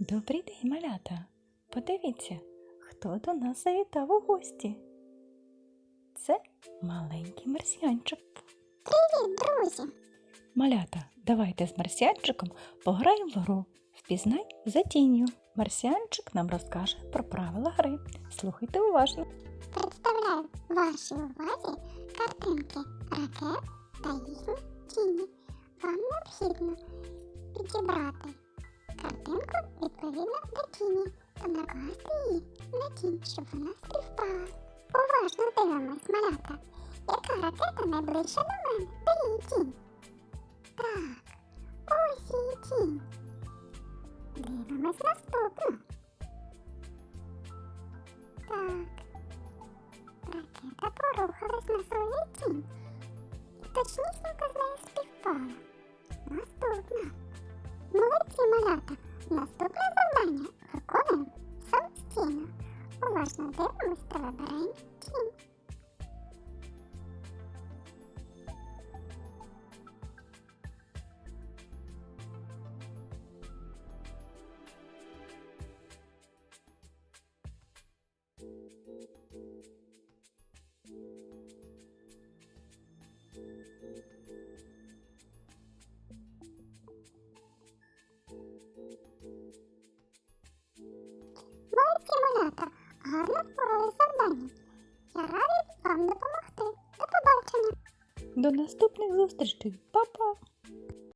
Добрий день, малята. Подивіться, хто до нас завітав у гості. Це маленький марсіанчик. Привіт, друзі! Малята, давайте з марсіанчиком пограємо в гру. Впізнай за тінню. Марсіанчик нам розкаже про правила гри. Слухайте уважно. Представляю вашій увазі картинки ракет та їхні тіні. Вам необхідно підібрати картинку відповідно тіні та накласти її на тінь, щоб вона співпала. Уважно дивимось, малята, яка ракета найближча до мене? Де її тінь? Так, ось її тінь. Дивимось наступну. Так. Ракета порухалась на своїй тінь. Точнісінько з нею співпала. Наступна. Молодці малята. Наступне завдання виконуємо самостійно. Уважно дивимось та вибираємо тінь. Гарно впорались завдання. Я радий вам допомогти. До побачення. До наступних зустрічей. Па-па!